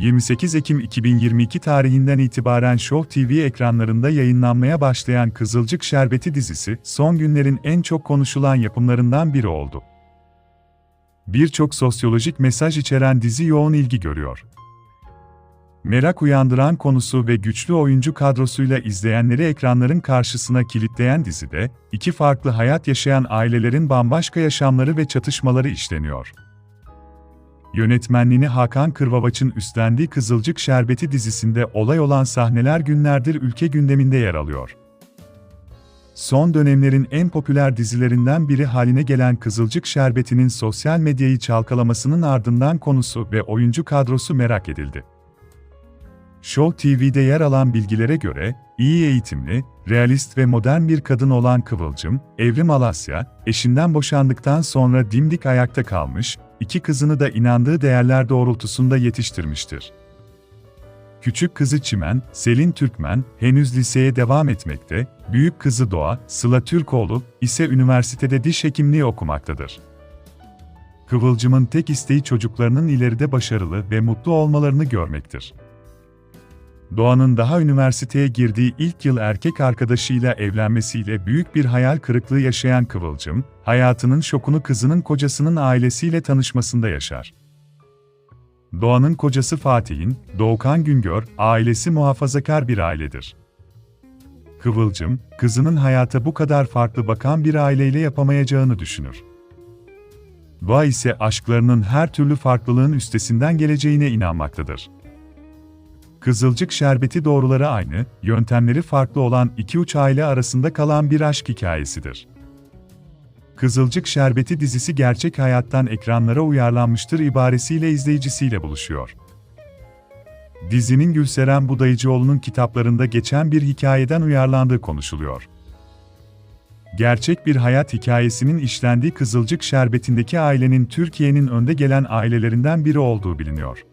28 Ekim 2022 tarihinden itibaren Show TV ekranlarında yayınlanmaya başlayan Kızılcık Şerbeti dizisi, son günlerin en çok konuşulan yapımlarından biri oldu. Birçok sosyolojik mesaj içeren dizi yoğun ilgi görüyor. Merak uyandıran konusu ve güçlü oyuncu kadrosuyla izleyenleri ekranların karşısına kilitleyen dizide, iki farklı hayat yaşayan ailelerin bambaşka yaşamları ve çatışmaları işleniyor. Yönetmenliğini Hakan Kırvavaç'ın üstlendiği Kızılcık Şerbeti dizisinde olay olan sahneler günlerdir ülke gündeminde yer alıyor. Son dönemlerin en popüler dizilerinden biri haline gelen Kızılcık Şerbeti'nin sosyal medyayı çalkalamasının ardından konusu ve oyuncu kadrosu merak edildi. Show TV'de yer alan bilgilere göre, iyi eğitimli, realist ve modern bir kadın olan Kıvılcım, Evrim Alasya, eşinden boşandıktan sonra dimdik ayakta kalmış, iki kızını da inandığı değerler doğrultusunda yetiştirmiştir. Küçük kızı Çimen, Selin Türkmen, henüz liseye devam etmekte, büyük kızı Doğa, Sıla Türkoğlu, ise üniversitede diş hekimliği okumaktadır. Kıvılcım'ın tek isteği çocuklarının ileride başarılı ve mutlu olmalarını görmektir. Doğan'ın daha üniversiteye girdiği ilk yıl erkek arkadaşıyla evlenmesiyle büyük bir hayal kırıklığı yaşayan Kıvılcım, hayatının şokunu kızının kocasının ailesiyle tanışmasında yaşar. Doğan'ın kocası Fatih'in, Doğukan Güngör, ailesi muhafazakar bir ailedir. Kıvılcım, kızının hayata bu kadar farklı bakan bir aileyle yapamayacağını düşünür. Doğa ise aşklarının her türlü farklılığın üstesinden geleceğine inanmaktadır. Kızılcık şerbeti doğruları aynı, yöntemleri farklı olan iki uç aile arasında kalan bir aşk hikayesidir. Kızılcık Şerbeti dizisi gerçek hayattan ekranlara uyarlanmıştır ibaresiyle izleyicisiyle buluşuyor. Dizinin Gülseren Budayıcıoğlu'nun kitaplarında geçen bir hikayeden uyarlandığı konuşuluyor. Gerçek bir hayat hikayesinin işlendiği Kızılcık Şerbeti'ndeki ailenin Türkiye'nin önde gelen ailelerinden biri olduğu biliniyor.